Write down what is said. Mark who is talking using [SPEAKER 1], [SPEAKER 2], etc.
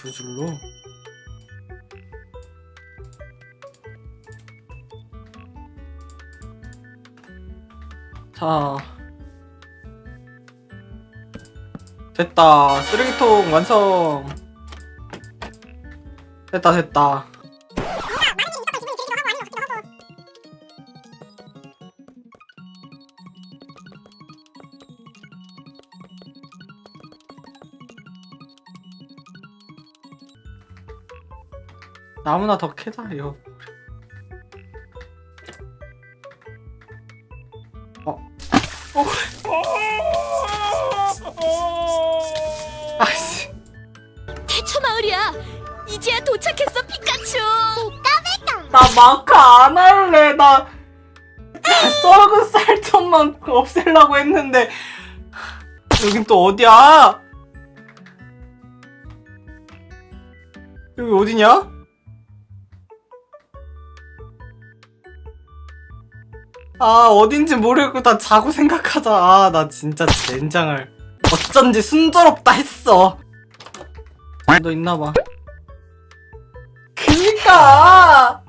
[SPEAKER 1] 두 줄로? 자. 됐다. 쓰레기통 완성. 됐다, 됐다. 나무나 더 캐자, 이거. 어. 어. 아이씨.
[SPEAKER 2] 대처 마을이야. 이제야 도착했어 피카츄.
[SPEAKER 1] 나 마카 안 할래. 나, 나 썩은 쌀점만 없애려고 했는데. 여긴 또 어디야? 여기 어디냐? 아, 어딘지 모르고 다 자고 생각하자. 아, 나 진짜 젠장을. 어쩐지 순조롭다 했어. 너 있나봐. 그니까!